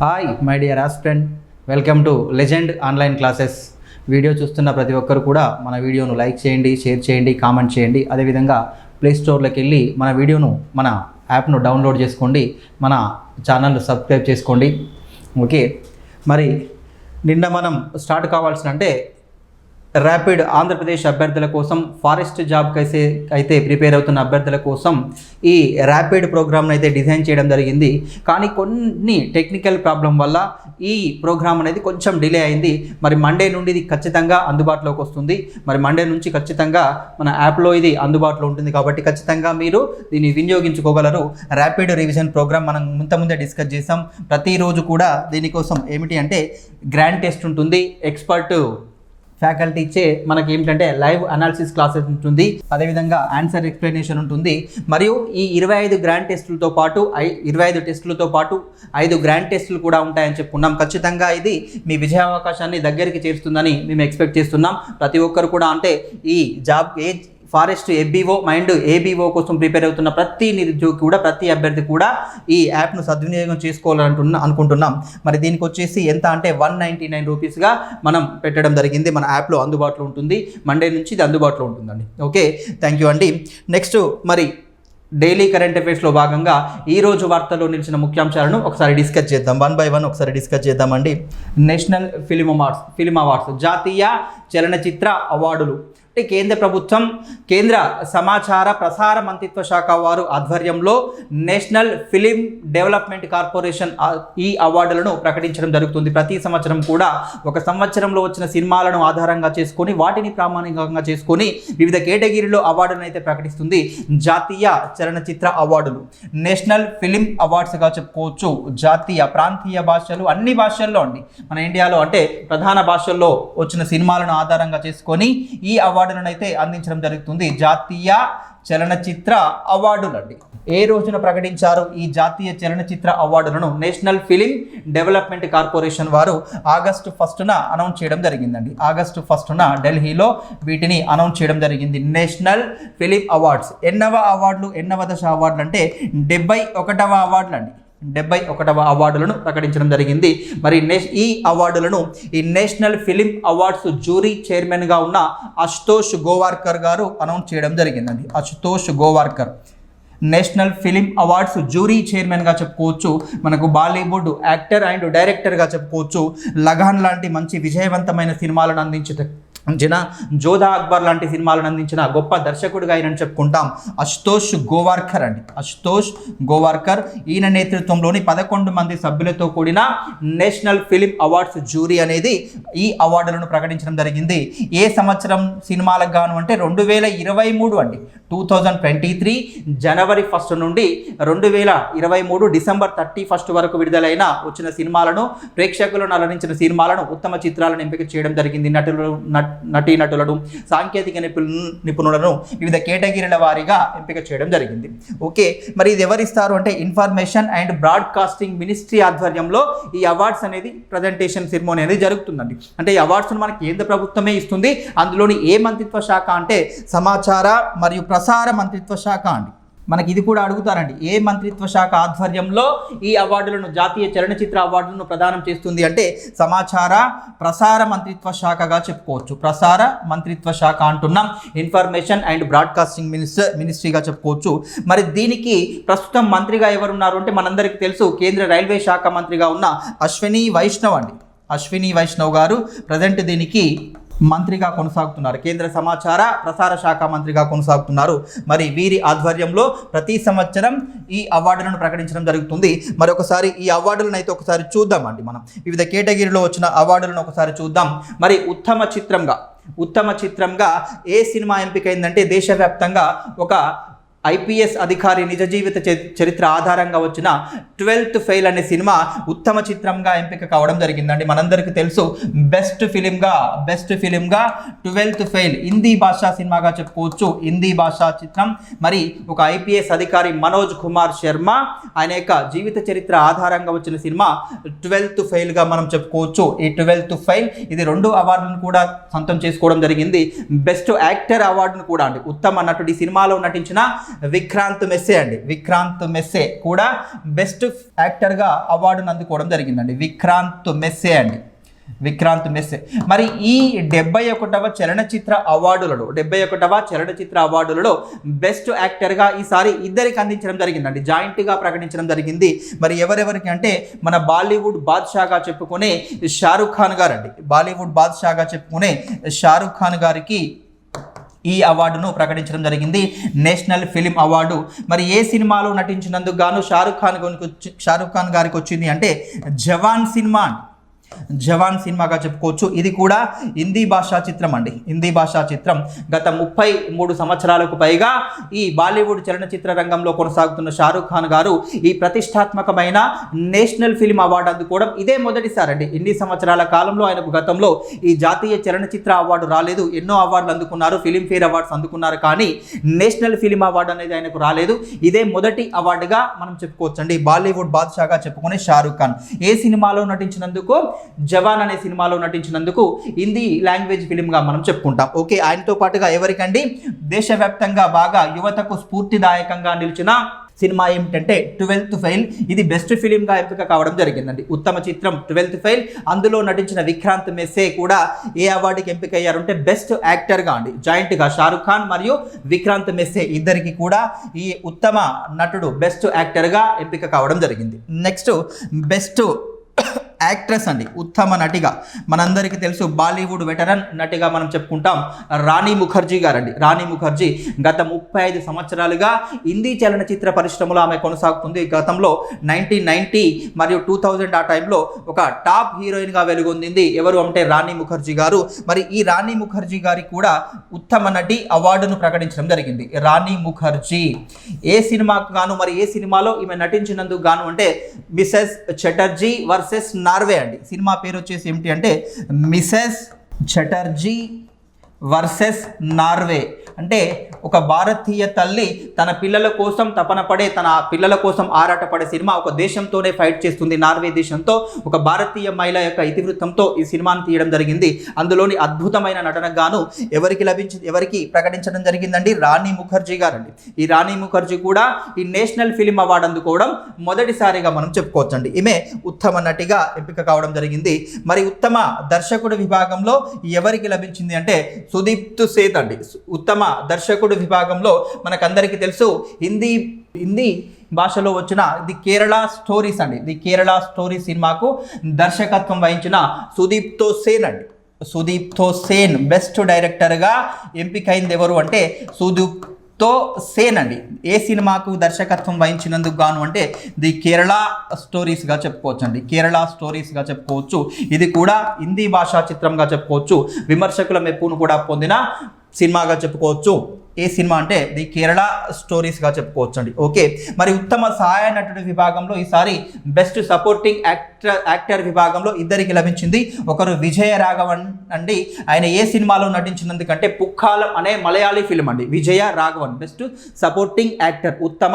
Hi my dear aspirant welcome to Legend online classes video చూస్తున్న ప్రతి ఒక్కరు కూడా మన వీడియోను లైక్ చేయండి షేర్ చేయండి కామెంట్ చేయండి. అదేవిధంగా ప్లేస్టోర్లోకి వెళ్ళి మన వీడియోను మన యాప్ను డౌన్లోడ్ చేసుకోండి. మన ఛానల్ సబ్స్క్రైబ్ చేసుకోండి. ఓకే మరి నిన్న మనం స్టార్ట్ కావాల్సిన అంటే ర్యాపిడ్ ఆంధ్రప్రదేశ్ అభ్యర్థుల కోసం ఫారెస్ట్ జాబ్కి అయితే అయితే ప్రిపేర్ అవుతున్న అభ్యర్థుల కోసం ఈ ర్యాపిడ్ ప్రోగ్రామ్ని అయితే డిజైన్ చేయడం జరిగింది. కానీ కొన్ని టెక్నికల్ ప్రాబ్లం వల్ల ఈ ప్రోగ్రామ్ అనేది కొంచెం డిలే అయింది. మరి మండే నుండి ఇది ఖచ్చితంగా అందుబాటులోకి వస్తుంది. మరి మండే నుంచి ఖచ్చితంగా మన యాప్లో ఇది అందుబాటులో ఉంటుంది కాబట్టి ఖచ్చితంగా మీరు దీన్ని వినియోగించుకోగలరు. ర్యాపిడ్ రివిజన్ ప్రోగ్రామ్ మనం ముందే డిస్కస్ చేసాం ప్రతిరోజు కూడా దీనికోసం ఏమిటి అంటే గ్రాండ్ టెస్ట్ ఉంటుంది. ఎక్స్పర్ట్ ఫ్యాకల్టీ ఇచ్చే మనకి ఏమిటంటే లైవ్ అనాలిసిస్ క్లాసెస్ ఉంటుంది. అదేవిధంగా ఆన్సర్ ఎక్స్ప్లెనేషన్ ఉంటుంది. మరియు ఈ ఇరవై ఐదు గ్రాండ్ టెస్టులతో పాటు ఐ ఇరవై ఐదు టెస్టులతో పాటు ఐదు గ్రాండ్ టెస్టులు కూడా ఉంటాయని చెప్పుకున్నాం. ఖచ్చితంగా ఇది మీ విజయావకాశాన్ని దగ్గరికి చేరుస్తుందని మేము ఎక్స్పెక్ట్ చేస్తున్నాం. ప్రతి ఒక్కరు కూడా అంటే ఈ job A forest ABO mind ABO కోసం ప్రిపేర్ అవుతున్న ప్రతి నిరుద్యోగి కూడా ప్రతి అభ్యర్థి కూడా ఈ యాప్ను సద్వినియోగం చేసుకోవాలంటున్నా అనుకుంటున్నాం. మరి దీనికి వచ్చేసి ఎంత అంటే వన్ నైంటీ నైన్ రూపీస్గా మనం పెట్టడం జరిగింది. మన యాప్లో అందుబాటులో ఉంటుంది. మండే నుంచి ఇది అందుబాటులో ఉంటుందండి. ఓకే? థ్యాంక్ యూ అండి. నెక్స్ట్ మరి డైలీ కరెంట్ అఫైర్స్లో భాగంగా ఈరోజు వార్తల్లో నిలిచిన ముఖ్యాంశాలను ఒకసారి డిస్కస్ చేద్దాం. వన్ బై వన్ ఒకసారి డిస్కస్ చేద్దామండి. National film awards film awards జాతీయ చలనచిత్ర అవార్డులు. అంటే కేంద్ర ప్రభుత్వం కేంద్ర సమాచార ప్రసార మంత్రిత్వ శాఖ వారు ఆధ్వర్యంలో నేషనల్ ఫిలిం డెవలప్మెంట్ కార్పొరేషన్ ఈ అవార్డులను ప్రకటించడం జరుగుతుంది. ప్రతి సంవత్సరం కూడా ఒక సంవత్సరంలో వచ్చిన సినిమాలను ఆధారంగా చేసుకొని వాటిని ప్రామాణికంగా చేసుకొని వివిధ కేటగిరీలో అవార్డులను అయితే ప్రకటిస్తుంది. జాతీయ చలనచిత్ర అవార్డులు నేషనల్ ఫిలిం అవార్డ్స్గా చెప్పుకోవచ్చు. జాతీయ ప్రాంతీయ భాషలు అన్ని భాషల్లో అండి. మన ఇండియాలో అంటే ప్రధాన భాషల్లో వచ్చిన సినిమాలను ఆధారంగా చేసుకొని ఈ అవార్డు అయితే అందించడం జరుగుతుంది. జాతీయ చలనచిత్ర అవార్డులండి. ఏ రోజున ప్రకటించారు ఈ జాతీయ చలనచిత్ర అవార్డులను? నేషనల్ ఫిలిం డెవలప్మెంట్ కార్పొరేషన్ వారు ఆగస్టు ఫస్ట్న అనౌన్స్ చేయడం జరిగిందండి. ఆగస్టు ఫస్ట్న ఢిల్లీలో వీటిని అనౌన్స్ చేయడం జరిగింది. National film awards. ఎన్నవ అవార్డులు ఎన్నవ దశ అవార్డులు అంటే డెబ్బై ఒకటవ అవార్డులు అండి డెబ్బై ఒకటవ అవార్డులను ప్రకటించడం జరిగింది. మరి నేష్ ఈ అవార్డులను ఈ నేషనల్ ఫిలిం అవార్డ్స్ జ్యూరీ చైర్మన్గా ఉన్న అశుతోష్ గోవార్కర్ గారు అనౌన్స్ చేయడం జరిగిందండి. Ashutosh Gowariker. National film awards jury చైర్మన్గా చెప్పుకోవచ్చు. మనకు బాలీవుడ్ యాక్టర్ అండ్ డైరెక్టర్గా చెప్పుకోవచ్చు. లగాన్ లాంటి మంచి విజయవంతమైన సినిమాలను అందించే అందించిన జోధా అక్బర్ లాంటి సినిమాలను అందించిన గొప్ప దర్శకుడిగా ఆయన చెప్పుకుంటాం. అశుతోష్ గోవార్కర్ అండి. అశుతోష్ గోవార్కర్ ఈయన నేతృత్వంలోని పదకొండు మంది సభ్యులతో కూడిన నేషనల్ ఫిలిం అవార్డ్స్ జ్యూరీ అనేది ఈ అవార్డులను ప్రకటించడం జరిగింది. ఏ సంవత్సరం సినిమాలకు గాను అంటే రెండు వేల ఇరవై మూడు అండి. Two thousand twenty three January first నుండి రెండు వేల ఇరవై మూడు డిసెంబర్ థర్టీ ఫస్ట్ వరకు విడుదలైన వచ్చిన సినిమాలను ప్రేక్షకులను అలరించిన సినిమాలను ఉత్తమ చిత్రాలను ఎంపిక చేయడం జరిగింది. నటులు నట్- నటీనటులను సాంకేతిక నిపుణు నిపుణులను వివిధ కేటగిరీల వారీగా ఎంపిక చేయడం జరిగింది. ఓకే మరి ఇది ఎవరిస్తారు అంటే ఇన్ఫర్మేషన్ అండ్ బ్రాడ్కాస్టింగ్ మినిస్ట్రీ ఆధ్వర్యంలో ఈ అవార్డ్స్ అనేది ప్రజెంటేషన్ సెరమోనీ అనేది జరుగుతుందండి. అంటే ఈ అవార్డ్స్ను మనకి కేంద్ర ప్రభుత్వమే ఇస్తుంది. అందులోని ఏ మంత్రిత్వ శాఖ అంటే సమాచార మరియు ప్రసార మంత్రిత్వ శాఖ అండి. మనకి ఇది కూడా అడుగుతారండి. ఏ మంత్రిత్వ శాఖ ఆధ్వర్యంలో ఈ అవార్డులను జాతీయ చలనచిత్ర అవార్డులను ప్రదానం చేస్తుంది అంటే సమాచార ప్రసార మంత్రిత్వ శాఖగా చెప్పుకోవచ్చు. ప్రసార మంత్రిత్వ శాఖ అంటున్నాం. ఇన్ఫర్మేషన్ అండ్ బ్రాడ్కాస్టింగ్ మినిస్టర్ మినిస్ట్రీగా చెప్పుకోవచ్చు. మరి దీనికి ప్రస్తుతం మంత్రిగా ఎవరున్నారు అంటే మనందరికీ తెలుసు కేంద్ర రైల్వే శాఖ మంత్రిగా ఉన్న అశ్విని వైష్ణవ్ అండి. అశ్విని వైష్ణవ్ గారు ప్రజెంట్ దీనికి మంత్రిగా కొనసాగుతున్నారు. కేంద్ర సమాచార ప్రసార శాఖ మంత్రిగా కొనసాగుతున్నారు. మరి వీరి ఆధ్వర్యంలో ప్రతి సంవత్సరం ఈ అవార్డులను ప్రకటించడం జరుగుతుంది. మరి ఒకసారి ఈ అవార్డులను అయితే ఒకసారి చూద్దామండి మనం. వివిధ కేటగిరీలో వచ్చిన అవార్డులను ఒకసారి చూద్దాం. మరి ఉత్తమ చిత్రంగా ఉత్తమ చిత్రంగా ఏ సినిమా ఎంపికైందంటే దేశవ్యాప్తంగా ఒక ఐపీఎస్ అధికారి నిజ జీవిత చరి- చరిత్ర ఆధారంగా వచ్చిన ట్వెల్త్ ఫెయిల్ అనే సినిమా ఉత్తమ చిత్రంగా ఎంపిక కావడం జరిగిందండి. మనందరికీ తెలుసు బెస్ట్ ఫిలింగా బెస్ట్ ఫిలింగా ట్వెల్త్ ఫెయిల్ హిందీ భాషా సినిమాగా చెప్పుకోవచ్చు. హిందీ భాషా చిత్రం. మరి ఒక ఐపీఎస్ అధికారి మనోజ్ కుమార్ శర్మ ఆయన యొక్క జీవిత చరిత్ర ఆధారంగా వచ్చిన సినిమా ట్వెల్త్ ఫెయిల్గా మనం చెప్పుకోవచ్చు. ఈ ట్వెల్త్ ఫెయిల్ ఇది రెండు అవార్డులను కూడా సొంతం చేసుకోవడం జరిగింది. బెస్ట్ యాక్టర్ అవార్డును కూడా అండి. ఉత్తమ నటుడు ఈ సినిమాలో నటించిన విక్రాంత్ మెస్సే అండి. విక్రాంత్ మెస్సే కూడా బెస్ట్ యాక్టర్గా అవార్డును అందుకోవడం జరిగిందండి. విక్రాంత్ మెస్సే అండి. విక్రాంత్ మెస్సే. మరి ఈ డెబ్బై ఒకటవ చలనచిత్ర అవార్డులలో డెబ్బై ఒకటవ చలనచిత్ర అవార్డులలో బెస్ట్ యాక్టర్గా ఈసారి ఇద్దరికి అందించడం జరిగిందండి. జాయింట్గా ప్రకటించడం జరిగింది. మరి ఎవరెవరికి అంటే మన బాలీవుడ్ బాద్షాగా చెప్పుకునే షారుఖ్ ఖాన్ గారు అండి బాలీవుడ్ బాద్షాగా చెప్పుకునే షారుఖ్ ఖాన్ గారికి ఈ అవార్డును ప్రకటించడం జరిగింది. National film award. మరి ఏ సినిమాలో నటించినందుకు గాను షారుఖ్ ఖాన్ షారుఖ్ ఖాన్ గారికి వచ్చింది అంటే జవాన్ సినిమా జవాన్ సినిమాగా చెప్పుకోవచ్చు. ఇది కూడా హిందీ భాషా చిత్రం అండి. హిందీ భాషా చిత్రం. గత ముప్పై మూడు సంవత్సరాలకు పైగా ఈ బాలీవుడ్ చలనచిత్ర రంగంలో కొనసాగుతున్న షారూఖ్ ఖాన్ గారు ఈ ప్రతిష్టాత్మకమైన నేషనల్ ఫిల్మ్ అవార్డు అందుకోవడం ఇదే మొదటిసారి అండి. ఇన్ని సంవత్సరాల కాలంలో ఆయనకు గతంలో ఈ జాతీయ చలనచిత్ర అవార్డు రాలేదు. ఎన్నో అవార్డులు అందుకున్నారు ఫిలింఫేర్ అవార్డ్స్ అందుకున్నారు కానీ నేషనల్ ఫిల్మ్ అవార్డు అనేది ఆయనకు రాలేదు. ఇదే మొదటి అవార్డుగా మనం చెప్పుకోవచ్చండి. బాలీవుడ్ బాద్షాగా చెప్పుకునే షారూఖ్ ఖాన్. ఏ సినిమాలో నటించినందుకు జవాన్ అనే సినిమాలో నటించినందుకు హిందీ లాంగ్వేజ్ ఫిలింగా మనం చెప్పుకుంటాం. ఓకే ఆయనతో పాటుగా ఎవరికండి? దేశవ్యాప్తంగా బాగా యువతకు స్ఫూర్తిదాయకంగా నిలిచిన సినిమా ఏమిటంటే ట్వెల్త్ ఫెయిల్. ఇది బెస్ట్ ఫిలింగా ఎంపిక కావడం జరిగిందండి. ఉత్తమ చిత్రం ట్వెల్త్ ఫెయిల్. అందులో నటించిన విక్రాంత్ మెస్సే కూడా ఏ అవార్డుకి ఎంపిక అయ్యారంటే బెస్ట్ యాక్టర్గా అండి. జాయింట్గా షారుఖ్ ఖాన్ మరియు విక్రాంత్ మెస్సే ఇద్దరికి కూడా ఈ ఉత్తమ నటుడు బెస్ట్ యాక్టర్గా ఎంపిక కావడం జరిగింది. నెక్స్ట్ బెస్ట్ యాక్ట్రెస్ అండి ఉత్తమ నటిగా. మనందరికీ తెలుసు బాలీవుడ్ వెటరన్ నటిగా మనం చెప్పుకుంటాం రాణి ముఖర్జీ గారండి. రాణి ముఖర్జీ గత ముప్పై ఐదు సంవత్సరాలుగా హిందీ చలనచిత్ర పరిశ్రమలో ఆమె కొనసాగుతుంది. గతంలో నైన్టీన్ నైన్టీ మరియు టూ థౌజండ్ ఆ టైంలో ఒక టాప్ హీరోయిన్గా వెలుగొందింది ఎవరు అంటే రాణి ముఖర్జీ గారు. మరి ఈ రాణి ముఖర్జీ గారి కూడా ఉత్తమ నటి అవార్డును ప్రకటించడం జరిగింది. రాణి ముఖర్జీ ఏ సినిమాకు గాను మరి ఏ సినిమాలో ఈమె నటించినందుకు గాను అంటే మిసెస్ చటర్జీ వర్సెస్ నార్వే అండి. సినిమా పేరు వచ్చేసి ఏమిటి అంటే మిసెస్ చటర్జీ వర్సెస్ నార్వే. అంటే ఒక భారతీయ తల్లి తన పిల్లల కోసం తపన పడే తన పిల్లల కోసం ఆరాటపడే సినిమా ఒక దేశంతోనే ఫైట్ చేస్తుంది. నార్వే దేశంతో ఒక భారతీయ మహిళ యొక్క ఇతివృత్తంతో ఈ సినిమాను తీయడం జరిగింది. అందులోని అద్భుతమైన నటనకు గాను ఎవరికి లభించి ఎవరికి ప్రకటించడం జరిగిందండి? రాణి ముఖర్జీ గారండి. ఈ రాణి ముఖర్జీ కూడా ఈ నేషనల్ ఫిలిం అవార్డు అందుకోవడం మొదటిసారిగా మనం చెప్పుకోవచ్చండి. ఈమె ఉత్తమ నటిగా ఎంపిక కావడం జరిగింది. మరి ఉత్తమ దర్శకుడు విభాగంలో ఎవరికి లభించింది అంటే సుదీప్తు సేత్ అండి. ఉత్తమ దర్శకుడు విభాగంలో మనకందరికీ తెలుసు. హిందీ హిందీ భాషలో వచ్చిన ది కేరళ స్టోరీస్ అండి. ది కేరళ స్టోరీ సినిమాకు దర్శకత్వం వహించిన సుదీప్తో సేన్ అండి. సుదీప్తో సేన్ బెస్ట్ డైరెక్టర్గా ఎంపికైంది ఎవరు అంటే సుదీప్ తో సేన్ అండి ఏ సినిమాకు దర్శకత్వం వహించినందుకు గాను అంటే ది కేరళ స్టోరీస్గా చెప్పుకోవచ్చు అండి కేరళ స్టోరీస్గా చెప్పుకోవచ్చు. ఇది కూడా హిందీ భాషా చిత్రంగా చెప్పుకోవచ్చు. విమర్శకుల మెప్పును కూడా పొందిన సినిమాగా చెప్పుకోవచ్చు. ఏ సినిమా అంటే ది కేరళ స్టోరీస్గా చెప్పుకోవచ్చు అండి ఓకే మరి ఉత్తమ సహాయ నటుడి విభాగంలో ఈసారి బెస్ట్ సపోర్టింగ్ యాక్టర్ యాక్టర్ విభాగంలో ఇద్దరికి లభించింది. ఒకరు విజయ రాఘవన్ అండి. ఆయన ఏ సినిమాలో నటించినందుకంటే పుక్కాలం అనే మలయాళీ ఫిల్మ్ అండి. Vijaya Raghavan best supporting actor ఉత్తమ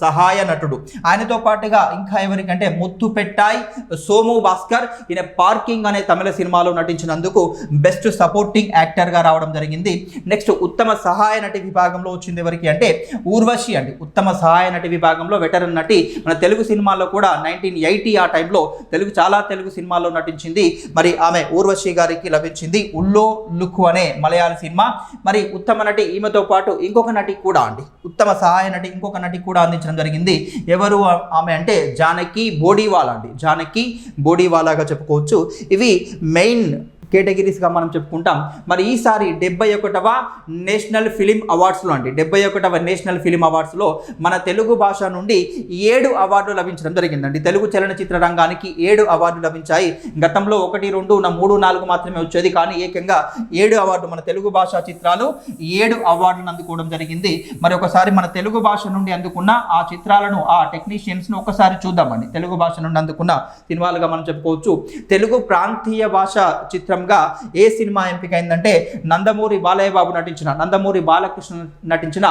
సహాయ నటుడు. ఆయనతో పాటుగా ఇంకా ఎవరికంటే ముత్తు పెట్టాయ్ సోము భాస్కర్. ఈయన పార్కింగ్ అనే తమిళ సినిమాలో నటించినందుకు బెస్ట్ సపోర్టింగ్ యాక్టర్గా రావడం జరిగింది. నెక్స్ట్ ఉత్తమ సహాయ నటి విభాగంలో వచ్చింది ఎవరికి అంటే ఊర్వశి అండి. ఉత్తమ సహాయ నటి విభాగంలో వెటరన్ నటి. మన తెలుగు సినిమాల్లో కూడా నైన్టీన్ ఎయిటీ ఆ టైంలో తెలుగు చాలా తెలుగు సినిమాల్లో నటించింది. మరి ఆమె ఊర్వశి గారికి లభించింది ఉల్లో లుక్ అనే మలయాళ సినిమా. మరి ఉత్తమ నటి ఈమెతో పాటు ఇంకొక నటి కూడా అండి. ఉత్తమ సహాయ నటి ఇంకొక నటి కూడా అందించడం జరిగింది. ఎవరు ఆమె అంటే జానకి బోడీవాలా అండి. జానకి బోడీవాలాగా చెప్పుకోవచ్చు. ఇవి మెయిన్ కేటగిరీస్గా మనం చెప్పుకుంటాం. మరి ఈసారి డెబ్బై ఒకటవ నేషనల్ ఫిలిం అవార్డ్స్లో అండి డెబ్బై ఒకటవ నేషనల్ ఫిలిం అవార్డ్స్లో మన తెలుగు భాష నుండి ఏడు అవార్డులు లభించడం జరిగిందండి. తెలుగు చలనచిత్ర రంగానికి ఏడు అవార్డులు లభించాయి. గతంలో ఒకటి రెండు నా మూడు నాలుగు మాత్రమే వచ్చేది కానీ ఏకంగా ఏడు అవార్డు మన తెలుగు భాషా చిత్రాలు ఏడు అవార్డులను అందుకోవడం జరిగింది. మరి ఒకసారి మన తెలుగు భాష నుండి అందుకున్న ఆ చిత్రాలను ఆ టెక్నీషియన్స్ను ఒకసారి చూద్దామండి. తెలుగు భాష నుండి అందుకున్న సినిమాలుగా మనం చెప్పుకోవచ్చు. తెలుగు ప్రాంతీయ భాష చిత్రం చిత్రంగా ఏ సినిమా ఎంపికైందంటే నందమూరి బాలయ్య బాబు నటించిన నందమూరి బాలకృష్ణ నటించిన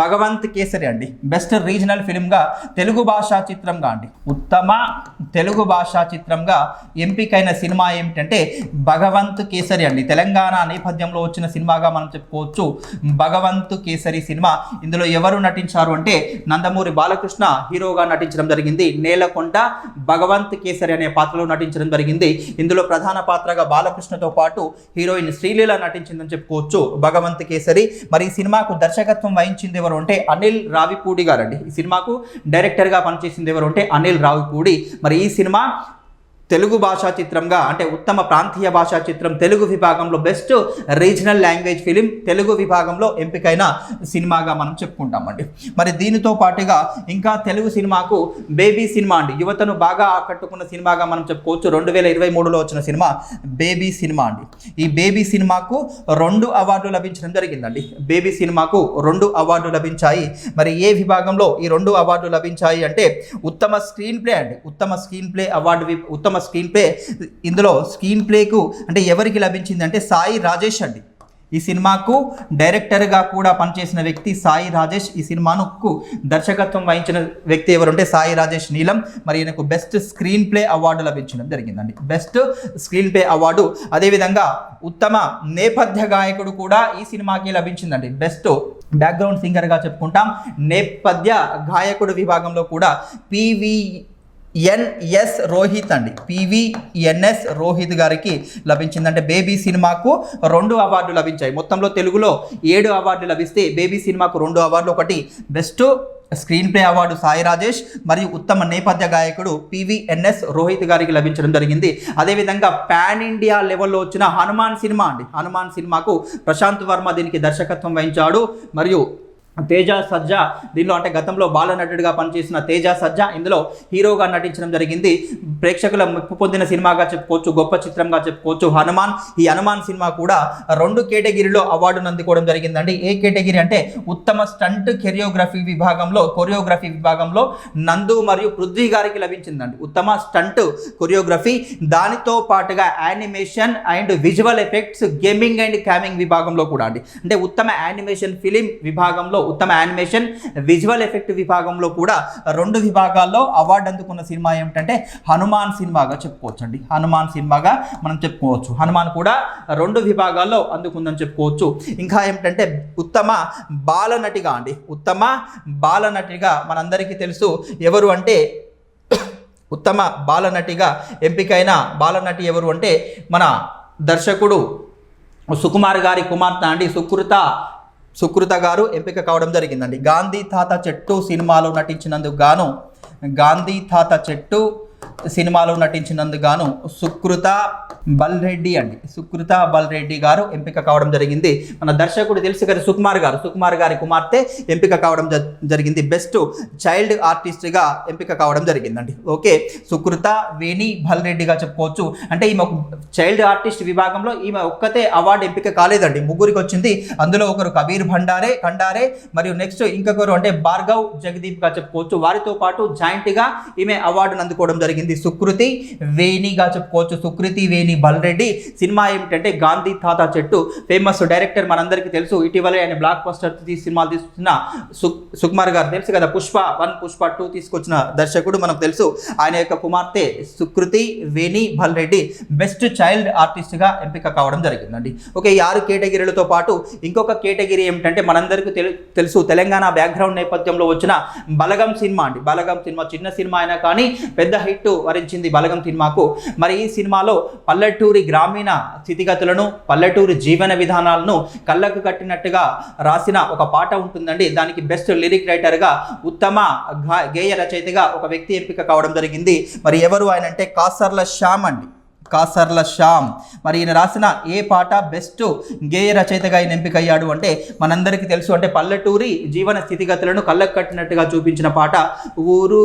భగవంత్ కేసరి అండి. బెస్ట్ రీజనల్ ఫిలింగా తెలుగు భాషా చిత్రంగా అండి. ఉత్తమ తెలుగు భాషా చిత్రంగా ఎంపికైన సినిమా ఏమిటంటే భగవంత్ కేసరి అండి. తెలంగాణ నేపథ్యంలో వచ్చిన సినిమాగా మనం చెప్పుకోవచ్చు. భగవంత్ కేసరి సినిమా ఇందులో ఎవరు నటించారు అంటే నందమూరి బాలకృష్ణ హీరోగా నటించడం జరిగింది. నేలకొండ భగవంత్ కేసరి అనే పాత్రలో నటించడం జరిగింది. ఇందులో ప్రధాన పాత్రగా బాలకృష్ణ బాలకృష్ణతో పాటు హీరోయిన్ శ్రీలీల నటించిందని చెప్పుకోవచ్చు. భగవంత్ కేసరి. మరి ఈ సినిమాకు దర్శకత్వం వహించింది ఎవరు అంటే అనిల్ రావిపూడి గారండి. ఈ సినిమాకు డైరెక్టర్గా పనిచేసింది ఎవరు అంటే అనిల్ రావిపూడి. మరి ఈ సినిమా తెలుగు భాషా చిత్రంగా అంటే ఉత్తమ ప్రాంతీయ భాషా చిత్రం తెలుగు విభాగంలో best regional language film Telugu విభాగంలో ఎంపికైన సినిమాగా మనం చెప్పుకుంటామండి. మరి దీనితో పాటుగా ఇంకా తెలుగు సినిమాకు బేబీ సినిమా అండి. యువతను బాగా ఆకట్టుకున్న సినిమాగా మనం చెప్పుకోవచ్చు. రెండు వేల ఇరవై మూడులో వచ్చిన సినిమా బేబీ సినిమా అండి. ఈ బేబీ సినిమాకు రెండు అవార్డులు లభించడం జరిగిందండి. బేబీ సినిమాకు రెండు అవార్డులు లభించాయి. మరి ఏ విభాగంలో ఈ రెండు అవార్డులు లభించాయి అంటే ఉత్తమ స్క్రీన్ ప్లే అండి. ఉత్తమ స్క్రీన్ ప్లే అవార్డు ఉత్తమ స్క్రీన్ ప్లే ఇందులో స్క్రీన్ ప్లేకు అంటే ఎవరికి లభించింది అంటే సాయి రాజేష్ అండి. ఈ సినిమాకు డైరెక్టర్గా కూడా పనిచేసిన వ్యక్తి సాయి రాజేష్. ఈ సినిమాను దర్శకత్వం వహించిన వ్యక్తి ఎవరంటే సాయి రాజేష్ నీలం. మరి ఈయనకు బెస్ట్ స్క్రీన్ ప్లే అవార్డు లభించడం జరిగిందండి. Best screenplay award. అదేవిధంగా ఉత్తమ నేపథ్య గాయకుడు కూడా ఈ సినిమాకి లభించిందండి. బెస్ట్ బ్యాక్గ్రౌండ్ సింగర్గా చెప్పుకుంటాం. నేపథ్య గాయకుడు విభాగంలో కూడా పివి ఎన్ఎస్ రోహిత్ అండి. పివిఎన్ఎస్ రోహిత్ గారికి లభించింది. అంటే బేబీ సినిమాకు రెండు అవార్డులు లభించాయి. మొత్తంలో తెలుగులో ఏడు అవార్డులు లభిస్తే బేబీ సినిమాకు రెండు అవార్డులు. ఒకటి best screenplay award Sai Rajesh మరియు ఉత్తమ నేపథ్య గాయకుడు పివిఎన్ఎస్ రోహిత్ గారికి లభించడం జరిగింది. అదేవిధంగా పాన్ ఇండియా లెవెల్లో వచ్చిన హనుమాన్ సినిమా అండి. హనుమాన్ సినిమాకు ప్రశాంత్ వర్మ దీనికి దర్శకత్వం వహించాడు. మరియు తేజ సజ్జా దీనిలో అంటే గతంలో బాల నటుడిగా పనిచేసిన తేజ సజ్జా ఇందులో హీరోగా నటించడం జరిగింది. ప్రేక్షకుల మెప్పు పొందిన సినిమాగా చెప్పుకోవచ్చు గొప్ప చిత్రంగా చెప్పుకోవచ్చు. హనుమాన్ ఈ హనుమాన్ సినిమా కూడా రెండు కేటగిరీలో అవార్డును అందుకోవడం జరిగిందండి. ఏ కేటగిరీ అంటే ఉత్తమ స్టంట్ కెరియోగ్రఫీ విభాగంలో కొరియోగ్రఫీ విభాగంలో నందు మరియు పృథ్వీ గారికి లభించిందండి. ఉత్తమ స్టంట్ కొరియోగ్రఫీ. దానితో పాటుగా animation and visual effects gaming and క్యామింగ్ విభాగంలో కూడా అండి. అంటే ఉత్తమ యానిమేషన్ ఫిలిం విభాగంలో ఉత్తమ యానిమేషన్ విజువల్ ఎఫెక్ట్ విభాగంలో కూడా రెండు విభాగాల్లో అవార్డు అందుకున్న సినిమా ఏమిటంటే హనుమాన్ సినిమాగా చెప్పుకోవచ్చు అండి హనుమాన్ సినిమాగా మనం చెప్పుకోవచ్చు. హనుమాన్ కూడా రెండు విభాగాల్లో అందుకుందని చెప్పుకోవచ్చు. ఇంకా ఏమిటంటే ఉత్తమ బాలనటిగా అండి. ఉత్తమ బాలనటిగా మనందరికీ తెలుసు. ఎవరు అంటే ఉత్తమ బాలనటిగా ఎంపికైన బాలనటి ఎవరు అంటే మన దర్శకుడు సుకుమార్ గారి కుమార్తె అండి సుకృత సుకృత గారు ఎంపిక కావడం జరిగిందండి. గాంధీ తాత చెట్టు సినిమాలో నటించినందుకు గాను గాంధీ తాత చెట్టు సినిమాలో నటించినందుకు గాను సుకృత బల్రెడ్డి అండి. సుకృత బల్రెడ్డి గారు ఎంపిక కావడం జరిగింది. మన దర్శకుడు తెలుసు కదా సుకుమార్ గారు. సుకుమార్ గారి కుమార్తె ఎంపిక కావడం జ- జరిగింది. బెస్ట్ చైల్డ్ ఆర్టిస్ట్గా ఎంపిక కావడం జరిగిందండి. ఓకే. సుకృత వేణి బల్రెడ్డిగా చెప్పుకోవచ్చు. అంటే ఈమె చైల్డ్ ఆర్టిస్ట్ విభాగంలో ఈమె ఒక్కతే అవార్డు ఎంపిక కాలేదండి. ముగ్గురికి వచ్చింది. అందులో ఒకరు కబీర్ భండారే కండారే మరియు నెక్స్ట్ ఇంకొకరు అంటే భార్గవ్ జగదీప్గా చెప్పుకోవచ్చు. వారితో పాటు జాయింట్గా ఈమె అవార్డును అందుకోవడం జరిగింది. సుకృతి వేణిగా చెప్పుకోవచ్చు. సుకృతి వేణి బల్రెడ్డి. సినిమా ఏమిటంటే గాంధీ తాత చెట్టు. ఫేమస్ డైరెక్టర్ మనందరికీ తెలుసు. ఇటీవలే ఆయన బ్లాక్ బస్టర్ తీసి సినిమాలు తీసుకున్న సుకుమార్ గారు తెలుసు కదా? పుష్ప వన్ పుష్ప టూ తీసుకొచ్చిన దర్శకుడు మనకు తెలుసు. ఆయన యొక్క కుమార్తె సుకృతి వేణి బల్రెడ్డి బెస్ట్ చైల్డ్ ఆర్టిస్ట్గా ఎంపిక కావడం జరిగిందండి. ఓకే ఈ ఆరు కేటగిరీలతో పాటు ఇంకొక కేటగిరీ ఏమిటంటే మనందరికీ తెలు తెలుసు. తెలంగాణ బ్యాక్గ్రౌండ్ నేపథ్యంలో వచ్చిన బలగం సినిమా అండి. బలగం సినిమా చిన్న సినిమా అయినా కానీ పెద్ద హిట్ వరించింది బలగం సినిమాకు. మరి ఈ సినిమాలో పల్లెటూరి గ్రామీణ స్థితిగతులను పల్లెటూరి జీవన విధానాలను కళ్ళకు కట్టినట్టుగా రాసిన ఒక పాట ఉంటుందండి. దానికి బెస్ట్ లిరిక్ రైటర్గా ఉత్తమ గేయ రచయితగా ఒక వ్యక్తి ఎంపిక కావడం జరిగింది. మరి ఎవరు ఆయన అంటే కాసర్ల శ్యామ్ అండి. కాసర్ల శ్యామ్. మరి ఈయన రాసిన ఏ పాట బెస్ట్ గేయ రచయితగా ఆయన ఎంపికయ్యాడు అంటే మనందరికీ తెలుసు అంటే పల్లెటూరి జీవన స్థితిగతులను కళ్ళకు కట్టినట్టుగా చూపించిన పాట ఊరు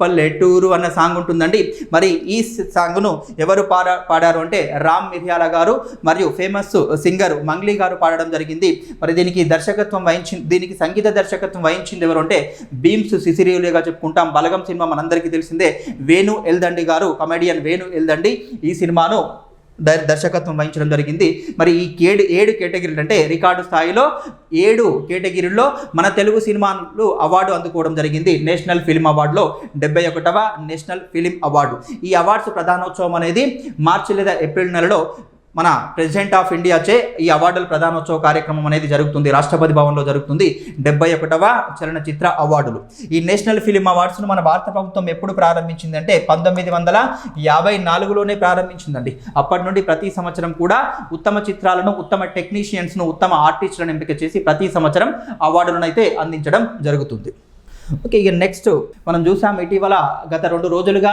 పల్లెటూరు అన్న సాంగ్ ఉంటుందండి. మరి ఈ సాంగ్ను ఎవరు పాడా పాడారు అంటే రామ్ మిర్యాల గారు మరియు ఫేమస్ సింగర్ మంగ్లీ గారు పాడడం జరిగింది. మరి దీనికి దర్శకత్వం వహించింది దీనికి సంగీత దర్శకత్వం వహించింది ఎవరు అంటే భీమ్స్ సిసిరియులుగా చెప్పుకుంటాం. బలగం సినిమా మనందరికీ తెలిసిందే. వేణు ఎల్దండి గారు కమెడియన్ వేణు ఎల్దండి. ఈ సినిమాను దర్శకత్వం వహించడం జరిగింది. మరి ఈ ఏడు ఏడు కేటగిరీలు అంటే రికార్డు స్థాయిలో ఏడు కేటగిరీల్లో మన తెలుగు సినిమాలు అవార్డు అందుకోవడం జరిగింది. నేషనల్ ఫిలిం అవార్డులో డెబ్బై ఒకటవ నేషనల్ ఫిలిం అవార్డు. ఈ అవార్డ్స్ ప్రధానోత్సవం అనేది మార్చి లేదా ఏప్రిల్ నెలలో మన ప్రెసిడెంట్ ఆఫ్ ఇండియాచే ఈ అవార్డుల ప్రధానోత్సవ కార్యక్రమం అనేది జరుగుతుంది. రాష్ట్రపతి భవన్లో జరుగుతుంది. డెబ్బై ఒకటవ చలనచిత్ర అవార్డులు. ఈ నేషనల్ ఫిలిం అవార్డ్స్ను మన భారత ప్రభుత్వం ఎప్పుడు ప్రారంభించిందంటే పంతొమ్మిది వందల యాభై నాలుగులోనే ప్రారంభించిందండి. అప్పటి నుండి ప్రతి సంవత్సరం కూడా ఉత్తమ చిత్రాలను ఉత్తమ టెక్నీషియన్స్ను ఉత్తమ ఆర్టిస్టులను ఎంపిక చేసి ప్రతి సంవత్సరం అవార్డులను అయితే అందించడం జరుగుతుంది. ఓకే ఇక నెక్స్ట్ మనం చూసాం ఇటీవల గత రెండు రోజులుగా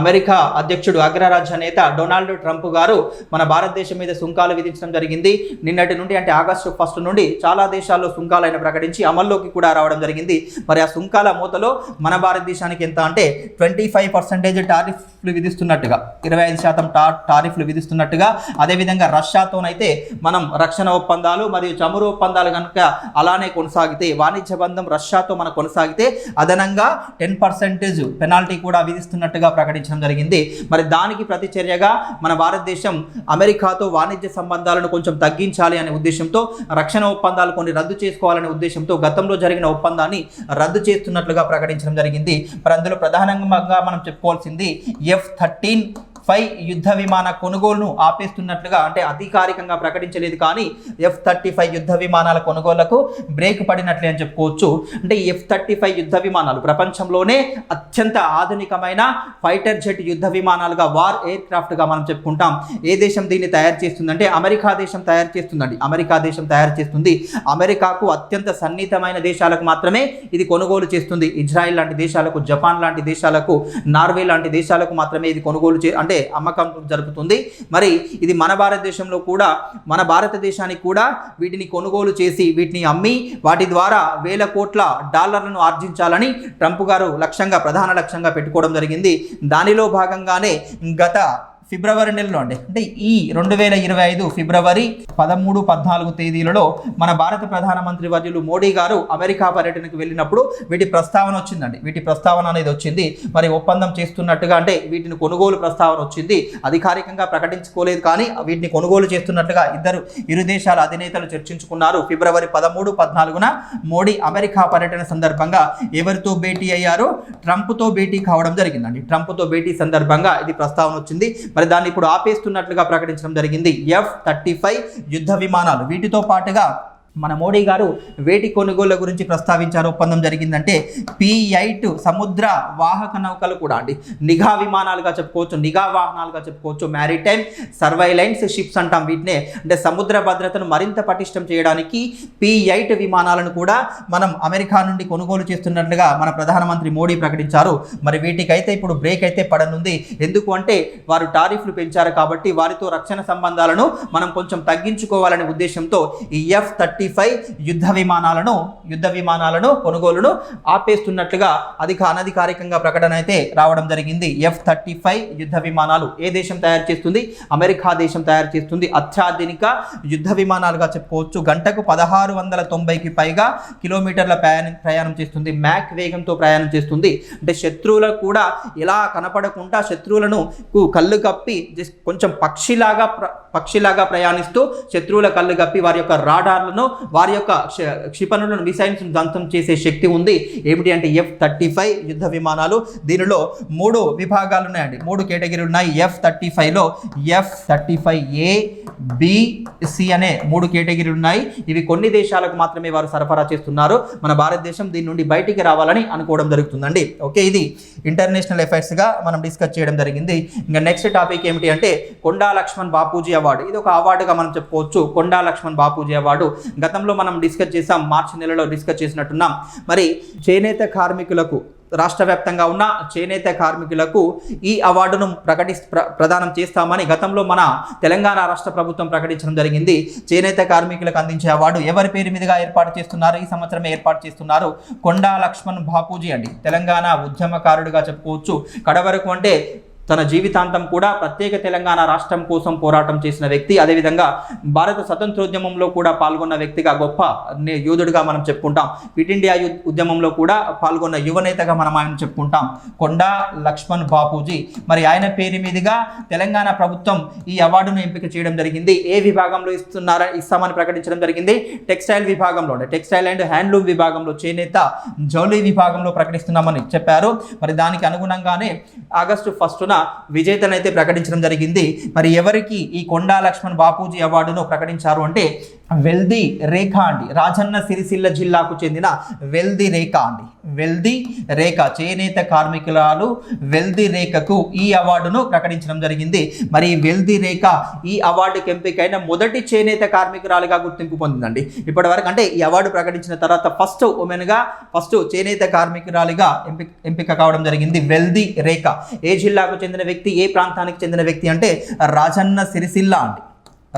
అమెరికా అధ్యక్షుడు అగ్రరాజ్య నేత డొనాల్డ్ ట్రంప్ గారు మన భారతదేశం మీద సుంకాలు విధించడం జరిగింది. నిన్నటి నుండి అంటే ఆగస్టు ఫస్ట్ నుండి చాలా దేశాల్లో సుంకాలను ప్రకటించి అమల్లోకి కూడా రావడం జరిగింది. మరి ఆ సుంకాల మూతలో మన భారతదేశానికి ఎంత అంటే ట్వంటీ ఫైవ్ పర్సెంటేజ్ టారిఫ్లు విధిస్తున్నట్టుగా ఇరవై ఐదు శాతం టా టారిఫ్లు విధిస్తున్నట్టుగా అదేవిధంగా రష్యాతోనైతే మనం రక్షణ ఒప్పందాలు మరియు చమురు ఒప్పందాలు కనుక అలానే కొనసాగితే వాణిజ్య బంధం రష్యాతో మనం కొనసాగితే అదనంగా టెన్ పర్సెంటేజ్ పెనాల్టీ కూడా విధిస్తున్నట్టుగా ప్రకటించడం జరిగింది. మరి దానికి ప్రతిచర్యగా మన భారతదేశం అమెరికాతో వాణిజ్య సంబంధాలను కొంచెం తగ్గించాలి అనే ఉద్దేశంతో రక్షణ ఒప్పందాలు కొన్ని రద్దు చేసుకోవాలనే ఉద్దేశంతో గతంలో జరిగిన ఒప్పందాన్ని రద్దు చేస్తున్నట్లుగా ప్రకటించడం జరిగింది. మరి అందులో ప్రధానంగా మనం చెప్పుకోవాల్సింది ఎఫ్ థర్టీన్ ఫైవ్ యుద్ధ విమాన కొనుగోలును ఆపేస్తున్నట్లుగా అంటే అధికారికంగా ప్రకటించలేదు కానీ ఎఫ్ థర్టీ ఫైవ్ యుద్ధ విమానాల కొనుగోళ్ళకు బ్రేక్ పడినట్లే అని చెప్పుకోవచ్చు. అంటే ఎఫ్ థర్టీ ఫైవ్ యుద్ధ విమానాలు ప్రపంచంలోనే అత్యంత ఆధునికమైన ఫైటర్ జెట్ యుద్ధ విమానాలుగా వార్ ఎయిర్ క్రాఫ్ట్గా మనం చెప్పుకుంటాం. ఏ దేశం దీన్ని తయారు చేస్తుందంటే అమెరికా దేశం తయారు చేస్తుందండి. అమెరికా దేశం తయారు చేస్తుంది. అమెరికాకు అత్యంత సన్నిహితమైన దేశాలకు మాత్రమే ఇది కొనుగోలు చేస్తుంది. ఇజ్రాయెల్ లాంటి దేశాలకు జపాన్ లాంటి దేశాలకు నార్వే లాంటి దేశాలకు మాత్రమే ఇది కొనుగోలు చే అంటే అమ్మకం జరుపుతుంది. మరి ఇది మన భారతదేశంలో కూడా మన భారతదేశానికి కూడా వీటిని కొనుగోలు చేసి వీటిని అమ్మి వాటి ద్వారా వేల కోట్ల డాలర్లను ఆర్జించాలని ట్రంప్ గారు లక్ష్యంగా ప్రధాన లక్ష్యంగా పెట్టుకోవడం జరిగింది. దానిలో భాగంగానే గత ఫిబ్రవరి నెలలో అండి. అంటే ఈ రెండు వేల ఇరవై ఐదు ఫిబ్రవరి పదమూడు పద్నాలుగు తేదీలలో మన భారత ప్రధానమంత్రి వర్యులు మోడీ గారు అమెరికా పర్యటనకు వెళ్ళినప్పుడు వీటి ప్రస్తావన వచ్చిందండి. వీటి ప్రస్తావన అనేది వచ్చింది. మరి ఒప్పందం చేస్తున్నట్టుగా అంటే వీటిని కొనుగోలు ప్రస్తావన వచ్చింది. అధికారికంగా ప్రకటించుకోలేదు కానీ వీటిని కొనుగోలు చేస్తున్నట్టుగా ఇద్దరు ఇరు దేశాల అధినేతలు చర్చించుకున్నారు. ఫిబ్రవరి పదమూడు పద్నాలుగున మోడీ అమెరికా పర్యటన సందర్భంగా ఎవరితో భేటీ అయ్యారో? ట్రంప్తో భేటీ కావడం జరిగిందండి. ట్రంప్తో భేటీ సందర్భంగా ఇది ప్రస్తావన వచ్చింది. మరి దాన్ని ఇప్పుడు ఆపేస్తున్నట్లుగా ప్రకటించడం జరిగింది. ఎఫ్ థర్టీ ఫైవ్ యుద్ధ విమానాలు వీటితో పాటుగా మన మోడీ గారు వేటి కొనుగోళ్ళ గురించి ప్రస్తావించారు. ఒప్పందం జరిగిందంటే పి ఎయిట్ సముద్ర వాహక నౌకలు కూడా అండి. నిఘా విమానాలుగా చెప్పుకోవచ్చు నిఘా వాహనాలుగా చెప్పుకోవచ్చు మ్యారిటైమ్ సర్వైలెన్స్ షిప్స్ అంటాం వీటినే. అంటే సముద్ర భద్రతను మరింత పటిష్టం చేయడానికి పి ఎయిట్ విమానాలను కూడా మనం అమెరికా నుండి కొనుగోలు చేస్తున్నట్లుగా మన ప్రధానమంత్రి మోడీ ప్రకటించారు. మరి వీటికైతే ఇప్పుడు బ్రేక్ అయితే పడనుంది. ఎందుకు అంటే వారు టారిఫ్లు పెంచారు కాబట్టి వారితో రక్షణ సంబంధాలను మనం కొంచెం తగ్గించుకోవాలనే ఉద్దేశంతో ఈ ఎఫ్ థర్టీ ఫైవ్ యుద్ధ విమానాలను యుద్ధ విమానాలను కొనుగోలును ఆపేస్తున్నట్లుగా అధిక అనధికారికంగా ప్రకటన అయితే రావడం జరిగింది. ఎఫ్ థర్టీ ఫైవ్ యుద్ధ విమానాలు ఏ దేశం తయారు చేస్తుంది? అమెరికా దేశం తయారు చేస్తుంది. అత్యాధునిక యుద్ధ విమానాలుగా చెప్పుకోవచ్చు. గంటకు పదహారు వందల తొంభైకి పైగా కిలోమీటర్ల ప్రయాణం ప్రయాణం చేస్తుంది. మ్యాక్ వేగంతో ప్రయాణం చేస్తుంది. అంటే శత్రువులకు కూడా ఎలా కనపడకుండా శత్రువులను కళ్ళు కప్పి జస్ట్ కొంచెం పక్షిలాగా పక్షిలాగా ప్రయాణిస్తూ శత్రువుల కళ్ళు కప్పి వారి యొక్క రాడార్లను వారి యొక్క క్షిపణులను మిసైల్స్ దంతం చేసే శక్తి ఉంది. ఏమిటి అంటే ఎఫ్ థర్టీ ఫైవ్ యుద్ధ విమానాలు. దీనిలో మూడు విభాగాలు ఉన్నాయండి. మూడు కేటగిరీలు ఉన్నాయి. ఎఫ్ థర్టీ ఫైవ్లో F thirty five A BC అనే మూడు కేటగిరీలు ఉన్నాయి. ఇవి కొన్ని దేశాలకు మాత్రమే వారు సరఫరా చేస్తున్నారు. మన భారతదేశం దీని నుండి బయటికి రావాలని అనుకోవడం జరుగుతుందండి. ఓకే ఇది ఇంటర్నేషనల్ ఎఫైర్స్గా మనం డిస్కస్ చేయడం జరిగింది. ఇంకా నెక్స్ట్ టాపిక్ ఏమిటి అంటే కొండా లక్ష్మణ్ బాపూజీ అవార్డు. ఇది ఒక అవార్డుగా మనం చెప్పుకోవచ్చు. కొండా లక్ష్మణ్ బాపూజీ అవార్డు. గతంలో మనం డిస్కస్ చేసాం మార్చి నెలలో డిస్కస్ చేసినట్టున్నాం. మరి చేనేత కార్మికులకు రాష్ట్ర వ్యాప్తంగా ఉన్న చేనేత కార్మికులకు ఈ అవార్డును ప్రకటి ప్ర- ప్రదానం చేస్తామని గతంలో మన తెలంగాణ రాష్ట్ర ప్రభుత్వం ప్రకటించడం జరిగింది. చేనేత కార్మికులకు అందించే అవార్డు ఎవరి పేరు మీదుగా ఏర్పాటు చేస్తున్నారు? ఈ సంవత్సరమే ఏర్పాటు చేస్తున్నారు కొండా లక్ష్మణ్ బాపూజీ అండి. తెలంగాణ ఉద్యమకారుడిగా చెప్పుకోవచ్చు. కడవరకు అంటే తన జీవితాంతం కూడా ప్రత్యేక తెలంగాణ రాష్ట్రం కోసం పోరాటం చేసిన వ్యక్తి. అదేవిధంగా భారత స్వతంత్రోద్యమంలో కూడా పాల్గొన్న వ్యక్తిగా గొప్ప యోధుడిగా మనం చెప్పుకుంటాం. క్విట్ ఇండియా ఉద్యమంలో కూడా పాల్గొన్న యువనేతగా మనం ఆయన చెప్పుకుంటాం. కొండా లక్ష్మణ్ బాపూజీ. మరి ఆయన పేరు మీదుగా తెలంగాణ ప్రభుత్వం ఈ అవార్డును ఎంపిక చేయడం జరిగింది. ఏ విభాగంలో ఇస్తున్నారా ఇస్తామని ప్రకటించడం జరిగింది? టెక్స్టైల్ విభాగంలో టెక్స్టైల్ అండ్ హ్యాండ్లూమ్ విభాగంలో చేనేత జౌళి విభాగంలో ప్రకటిస్తున్నామని చెప్పారు. మరి దానికి అనుగుణంగానే ఆగస్టు ఫస్టున విజేతనైతే ప్రకటించడం జరిగింది. మరి ఎవరికి ఈ కొండా లక్ష్మణ్ బాపూజీ అవార్డును ప్రకటించారు అంటే వెల్ది రేఖ అండి. రాజన్న సిరిసిల్ల జిల్లాకు చెందిన వెల్ది రేఖ అండి. వెల్ది రేఖ చేనేత కార్మికురాలు వెల్ది రేఖకు ఈ అవార్డును ప్రకటించడం జరిగింది. మరి వెల్ది రేఖ ఈ అవార్డుకి ఎంపికైన మొదటి చేనేత కార్మికురాలుగా గుర్తింపు పొందిందండి. ఇప్పటి వరకు అంటే ఈ అవార్డు ప్రకటించిన తర్వాత ఫస్ట్ ఉమెన్గా ఫస్ట్ చేనేత కార్మికురాలిగా ఎంపిక ఎంపిక కావడం జరిగింది వెల్ది రేఖ. ఏ జిల్లాకు చెందిన వ్యక్తి ఏ ప్రాంతానికి చెందిన వ్యక్తి అంటే రాజన్న సిరిసిల్ల అండి.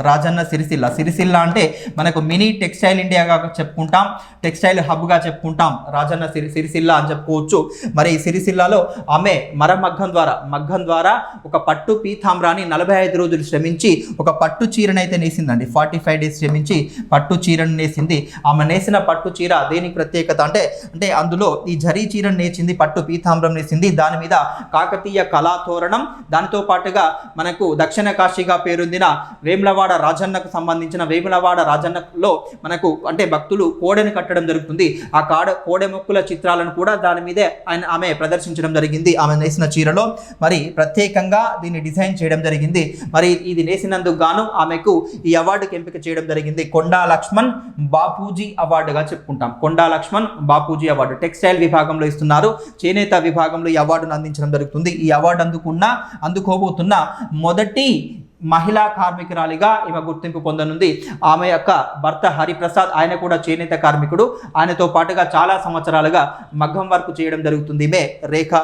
రాజన్న సిరిసిల్ల. సిరిసిల్ల అంటే మనకు మినీ టెక్స్టైల్ ఇండియాగా చెప్పుకుంటాం టెక్స్టైల్ హబ్గా చెప్పుకుంటాం. రాజన్న సిరి సిరిసిల్ల అని చెప్పుకోవచ్చు. మరి ఈ సిరిసిల్లలో ఆమె మర మగ్గం ద్వారా మగ్గం ద్వారా ఒక పట్టు పీతాంబ్రాన్ని నలభై ఐదు రోజులు శ్రమించి ఒక పట్టు చీరను అయితే నేసిందండి. ఫార్టీ ఫైవ్ డేస్ శ్రమించి పట్టు చీరను నేసింది. ఆమె నేసిన పట్టు చీర దేనికి ప్రత్యేకత అంటే అంటే అందులో ఈ జరీ చీరను నేసింది పట్టు పీతాంబ్రం నేసింది. దాని మీద కాకతీయ కళాతోరణం దానితో పాటుగా మనకు దక్షిణ కాశీగా పేరొందిన వేములవాడ రాజన్నకు సంబంధించిన వేములవాడ రాజన్నలో మనకు అంటే భక్తులు కోడెను కట్టడం జరుగుతుంది. ఆ కాడ కోడె మొక్కుల చిత్రాలను కూడా దాని మీదే ఆయన ఆమె ప్రదర్శించడం జరిగింది. ఆమె నేసిన చీరలో మరి ప్రత్యేకంగా దీన్ని డిజైన్ చేయడం జరిగింది. మరి ఇది నేసినందుకు గాను ఆమెకు ఈ అవార్డుకి ఎంపిక చేయడం జరిగింది. కొండా లక్ష్మణ్ బాపూజీ అవార్డుగా చెప్పుకుంటాం. కొండా లక్ష్మణ్ బాపూజీ అవార్డు. టెక్స్టైల్ విభాగంలో ఇస్తున్నారు. చేనేత విభాగంలో ఈ అవార్డును అందించడం జరుగుతుంది. ఈ అవార్డు అందుకున్న అందుకోబోతున్న మొదటి మహిళా కార్మికురాలిగా ఈమె గుర్తింపు పొందనుంది. ఆమె యొక్క భర్త హరిప్రసాద్ ఆయన కూడా చేనేత కార్మికుడు. ఆయనతో పాటుగా చాలా సంవత్సరాలుగా మగ్గం వర్క్ చేయడం జరుగుతుంది. మే రేఖ.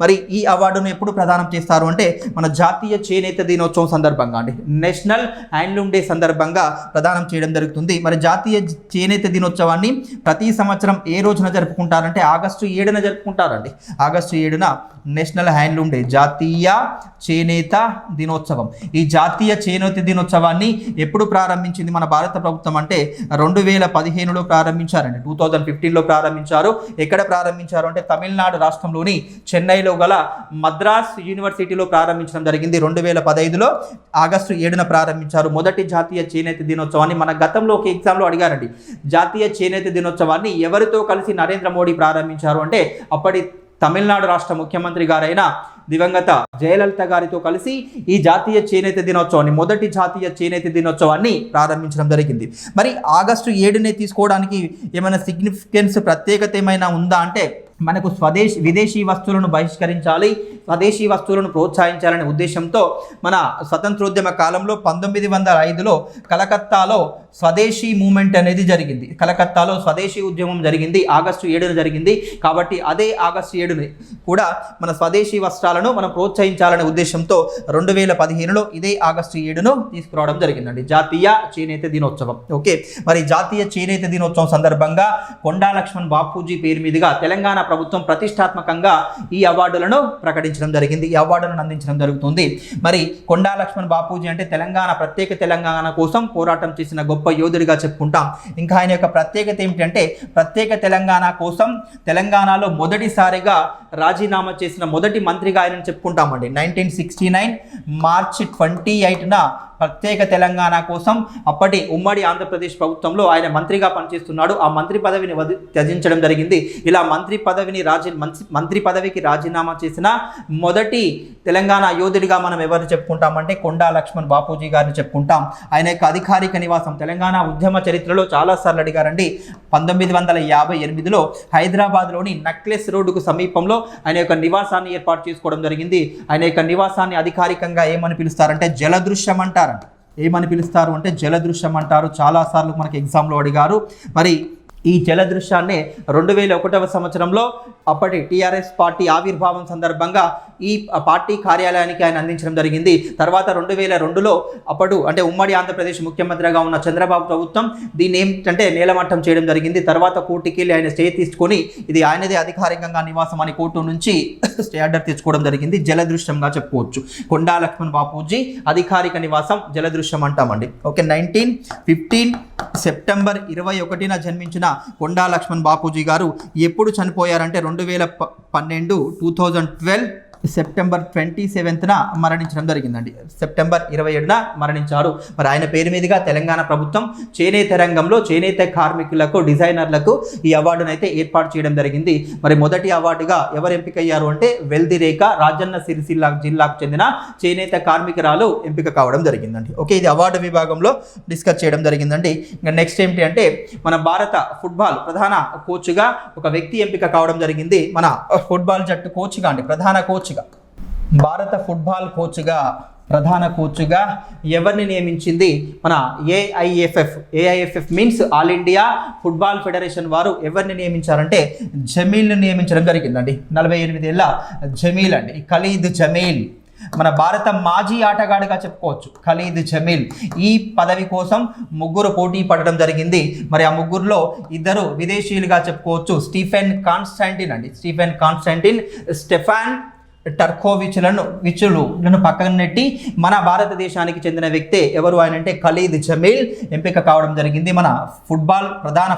మరి ఈ అవార్డును ఎప్పుడు ప్రదానం చేస్తారు అంటే మన జాతీయ చేనేత దినోత్సవం సందర్భంగా అండి. నేషనల్ హ్యాండ్లూమ్ డే సందర్భంగా ప్రదానం చేయడం జరుగుతుంది. మరి జాతీయ చేనేత దినోత్సవాన్ని ప్రతి సంవత్సరం ఏ రోజున జరుపుకుంటారంటే ఆగస్టు ఏడున జరుపుకుంటారండి. ఆగస్టు ఏడున నేషనల్ హ్యాండ్లూమ్ డే జాతీయ చేనేత దినోత్సవం. ఈ జాతీయ చేనేత దినోత్సవాన్ని ఎప్పుడు ప్రారంభించింది మన భారత ప్రభుత్వం అంటే రెండు వేల పదిహేనులో ప్రారంభించారండి. టూ థౌజండ్ ఫిఫ్టీన్లో ప్రారంభించారు. ఎక్కడ ప్రారంభించారు అంటే తమిళనాడు రాష్ట్రంలోని చెన్నైలో గల మద్రాస్ యూనివర్సిటీలో ప్రారంభించడం జరిగింది. రెండు వేల పదహైదులో ఆగస్టు ఏడున ప్రారంభించారు. మొదటి జాతీయ చేనేత దినోత్సవాన్ని మన గతంలో ఒక ఎగ్జామ్లో అడిగారండి. జాతీయ చేనేత దినోత్సవాన్ని ఎవరితో కలిసి నరేంద్ర మోడీ ప్రారంభించారు అంటే అప్పటి తమిళనాడు రాష్ట్ర ముఖ్యమంత్రి గారైన దివంగత జయలలిత గారితో కలిసి ఈ జాతీయ చేనేత దినోత్సవాన్ని మొదటి జాతీయ చేనేత దినోత్సవాన్ని ప్రారంభించడం జరిగింది. మరి ఆగస్టు ఏడునే తీసుకోవడానికి ఏమైనా సిగ్నిఫికెన్స్ ప్రత్యేకత ఏమైనా ఉందా అంటే మనకు స్వదేశీ విదేశీ వస్తువులను బహిష్కరించాలి స్వదేశీ వస్తువులను ప్రోత్సహించాలనే ఉద్దేశంతో మన స్వతంత్రోద్యమ కాలంలో పంతొమ్మిది వందల ఐదులో కలకత్తాలో స్వదేశీ మూమెంట్ అనేది జరిగింది. కలకత్తాలో స్వదేశీ ఉద్యమం జరిగింది ఆగస్టు ఏడున జరిగింది. కాబట్టి అదే ఆగస్టు ఏడుని కూడా మన స్వదేశీ వస్త్రాలను మనం ప్రోత్సహించాలనే ఉద్దేశంతో రెండు వేల పదిహేనులో ఇదే ఆగస్టు ఏడును తీసుకురావడం జరిగిందండి. జాతీయ చేనేత దినోత్సవం. ఓకే? మరి జాతీయ చేనేత దినోత్సవం సందర్భంగా కొండా లక్ష్మణ్ బాపూజీ పేరు మీదుగా తెలంగాణ ప్రభుత్వం ప్రతిష్టాత్మకంగా ఈ అవార్డులను ప్రకటించడం జరిగింది ఈ అవార్డులను అందించడం జరుగుతుంది. మరి కొండా లక్ష్మణ్ బాపూజీ అంటే తెలంగాణ ప్రత్యేక తెలంగాణ కోసం పోరాటం చేసిన గొప్ప యోధుడిగా చెప్పుకుంటాం. ఇంకా ఆయన యొక్క ప్రత్యేకత ఏమిటంటే ప్రత్యేక తెలంగాణ కోసం తెలంగాణలో మొదటిసారిగా రాజీనామా చేసిన మొదటి మంత్రిగా ఆయన చెప్పుకుంటామండి. Nineteen sixty nine March twenty ఎయిట్న ప్రత్యేక తెలంగాణ కోసం అప్పటి ఉమ్మడి ఆంధ్రప్రదేశ్ ప్రభుత్వంలో ఆయన మంత్రిగా పనిచేస్తున్నాడు. ఆ మంత్రి పదవిని వది త్యజించడం జరిగింది. ఇలా మంత్రి పదవిని రాజీ మంత్రి మంత్రి పదవికి రాజీనామా చేసిన మొదటి తెలంగాణ యోధుడిగా మనం ఎవరు చెప్పుకుంటామంటే కొండా లక్ష్మణ్ బాపూజీ గారిని చెప్పుకుంటాం. ఆయన యొక్క అధికారిక నివాసం తెలంగాణ ఉద్యమ చరిత్రలో చాలాసార్లు అడిగారండి. పంతొమ్మిది వందల యాభై ఎనిమిదిలో హైదరాబాద్లోని నక్లెస్ రోడ్డుకు సమీపంలో ఆయన యొక్క నివాసాన్ని ఏర్పాటు చేసుకోవడం జరిగింది. ఆయన యొక్క నివాసాన్ని అధికారికంగా ఏమని పిలుస్తారంటే జలదృశ్యం అంటారంట ఏమని పిలుస్తారు అంటే జలదృశ్యం అంటారు. చాలాసార్లు మనకి ఎగ్జామ్లో అడిగారు. మరి ఈ జలదృశ్యాన్ని రెండు వేల ఒకటవ సంవత్సరంలో అప్పటి టీఆర్ఎస్ పార్టీ ఆవిర్భావం సందర్భంగా ఈ పార్టీ కార్యాలయానికి ఆయన అందించడం జరిగింది. తర్వాత రెండు వేల రెండులో అప్పుడు అంటే ఉమ్మడి ఆంధ్రప్రదేశ్ ముఖ్యమంత్రిగా ఉన్న చంద్రబాబు ప్రభుత్వం దీన్ని ఏంటంటే నేలమట్టం చేయడం జరిగింది. తర్వాత కోర్టుకి ఆయన స్టే తీసుకొని ఇది ఆయనదే అధికారికంగా నివాసం అని కోర్టు నుంచి స్టే ఆర్డర్ తెచ్చుకోవడం జరిగింది. జలదృశ్యంగా చెప్పుకోవచ్చు. కొండా లక్ష్మణ్ బాపూజీ అధికారిక నివాసం జలదృశ్యం అంటామండి. ఓకే నైన్టీన్ ఫిఫ్టీన్ సెప్టెంబర్ ఇరవై ఒకటిన జన్మించిన కొండా లక్ష్మణ్ బాపూజీ గారు ఎప్పుడు చనిపోయారంటే రెండు వేల పన్నెండు two thousand twelve September twenty సెవెంత్న మరణించడం జరిగిందండి. సెప్టెంబర్ ఇరవై ఏడున మరణించారు. మరి ఆయన పేరు మీదుగా తెలంగాణ ప్రభుత్వం చేనేత రంగంలో చేనేత కార్మికులకు డిజైనర్లకు ఈ అవార్డును అయితే ఏర్పాటు చేయడం జరిగింది. మరి మొదటి అవార్డుగా ఎవరు ఎంపికయ్యారు అంటే వెల్ది రేఖ రాజన్న సిరిసిల్ల జిల్లాకు చెందిన చేనేత కార్మికురాలు ఎంపిక కావడం జరిగిందండి. ఓకే ఇది అవార్డు విభాగంలో డిస్కస్ చేయడం జరిగిందండి. ఇంకా నెక్స్ట్ ఏంటి అంటే మన భారత ఫుట్బాల్ ప్రధాన కోచ్గా ఒక వ్యక్తి ఎంపిక కావడం జరిగింది. మన ఫుట్బాల్ జట్టు కోచ్గా అండి ప్రధాన కోచ్ కోచ్గా భారత ఫుట్బాల్ కోచ్గా ప్రధాన కోచ్గా ఎవరిని నియమించింది? మన AIFF AIFF means all India football federation వారు ఎవరిని నియమించారంటే జమీల్ని నియమించడం జరిగిందండి. నలభై ఎనిమిదేళ్ళ జమీల్ అండి. ఖలీద్ జమీల్ మన భారత మాజీ ఆటగాడిగా చెప్పుకోవచ్చు. ఖలీద్ జమీల్ ఈ పదవి కోసం ముగ్గురు పోటీ పడడం జరిగింది. మరి ఆ ముగ్గురులో ఇద్దరు విదేశీయులుగా చెప్పుకోవచ్చు. స్టీఫెన్ కాన్స్టాంటిన్ అండి. స్టీఫెన్ కాన్స్టాంటిన్ స్టెఫాన్ టర్కోవిచ్లను విచ్చులను పక్కన నెట్టి మన భారతదేశానికి చెందిన వ్యక్తే ఎవరు ఆయన అంటే ఖలీద్ జమీల్. ఎంపిక కావడం జరిగింది. మన ఫుట్బాల్ ప్రధాన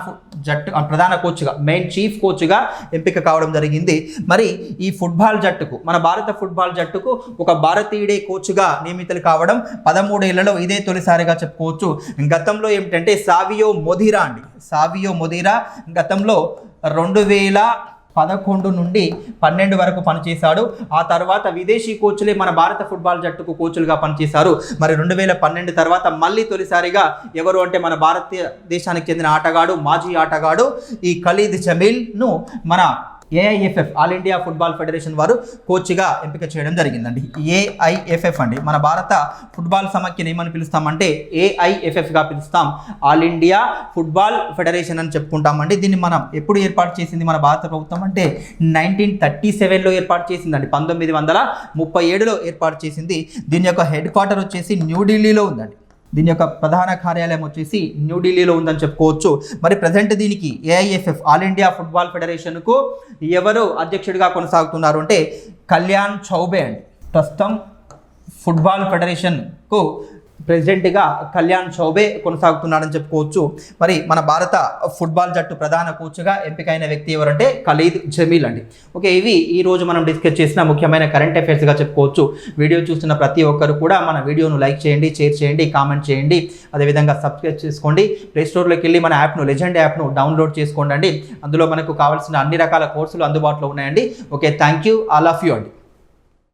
జట్టు ప్రధాన కోచ్గా మెయిన్ చీఫ్ కోచ్గా ఎంపిక కావడం జరిగింది. మరి ఈ ఫుట్బాల్ జట్టుకు మన భారత ఫుట్బాల్ జట్టుకు ఒక భారతీయుడే కోచ్గా నియమితులు కావడం పదమూడేళ్ళలో ఇదే తొలిసారిగా చెప్పుకోవచ్చు. గతంలో ఏమిటంటే సావియో మొదిరా అండి. సావియో మొదిరా గతంలో రెండు వేల పదకొండు నుండి పన్నెండు వరకు పనిచేశాడు. ఆ తర్వాత విదేశీ కోచ్లే మన భారత ఫుట్బాల్ జట్టుకు కోచ్లుగా పనిచేశారు. మరి రెండు వేల పన్నెండు తర్వాత మళ్ళీ తొలిసారిగా ఎవరు అంటే మన భారతీయ దేశానికి చెందిన ఆటగాడు మాజీ ఆటగాడు ఈ ఖలీద్ జమీల్ను మన AIFF all India football federation వారు కోచ్గా ఎంపిక చేయడం జరిగిందండి. ఏఐఎఫ్ఎఫ్ అండి. మన భారత ఫుట్బాల్ సమాఖ్యను ఏమని పిలుస్తామంటే ఏఐఎఫ్ఎఫ్గా పిలుస్తాం. ఆల్ ఇండియా ఫుట్బాల్ ఫెడరేషన్ అని చెప్పుకుంటామండి. దీన్ని మనం ఎప్పుడు ఏర్పాటు చేసింది మన భారత ప్రభుత్వం అంటే నైన్టీన్ థర్టీ సెవెన్లో ఏర్పాటు చేసిందండి. పంతొమ్మిది వందల ముప్పై ఏడులో ఏర్పాటు చేసింది. దీని యొక్క హెడ్ క్వార్టర్ వచ్చేసి న్యూఢిల్లీలో ఉందండి. దీని యొక్క ప్రధాన కార్యాలయం వచ్చేసి న్యూఢిల్లీలో ఉందని చెప్పుకోవచ్చు. మరి ప్రజెంట్ దీనికి ఏఐఎఫ్ఎఫ్ ఆల్ ఇండియా ఫుట్బాల్ ఫెడరేషన్కు ఎవరు అధ్యక్షుడిగా కొనసాగుతున్నారు అంటే కళ్యాణ్ చౌబే అండి. ప్రస్తుతం ఫుట్బాల్ ఫెడరేషన్కు ప్రెసిడెంట్గా కళ్యాణ్ చౌబే కొనసాగుతున్నాడని చెప్పుకోవచ్చు. మరి మన భారత ఫుట్బాల్ జట్టు ప్రధాన కోచ్గా ఎంపికైన వ్యక్తి ఎవరంటే ఖలీద్ జమీల్ అండి. ఓకే ఇవి ఈ రోజు మనం డిస్కస్ చేసిన ముఖ్యమైన కరెంట్ అఫైర్స్గా చెప్పుకోవచ్చు. వీడియో చూస్తున్న ప్రతి ఒక్కరు కూడా మన వీడియోను లైక్ చేయండి షేర్ చేయండి కామెంట్ చేయండి. అదేవిధంగా సబ్స్క్రైబ్ చేసుకోండి. ప్లేస్టోర్లోకి వెళ్ళి మన యాప్ను లెజెండ్ యాప్ను డౌన్లోడ్ చేసుకోండి. అందులో మనకు కావాల్సిన అన్ని రకాల కోర్సులు అందుబాటులో ఉన్నాయండి. Okay thank you. All of you అండి.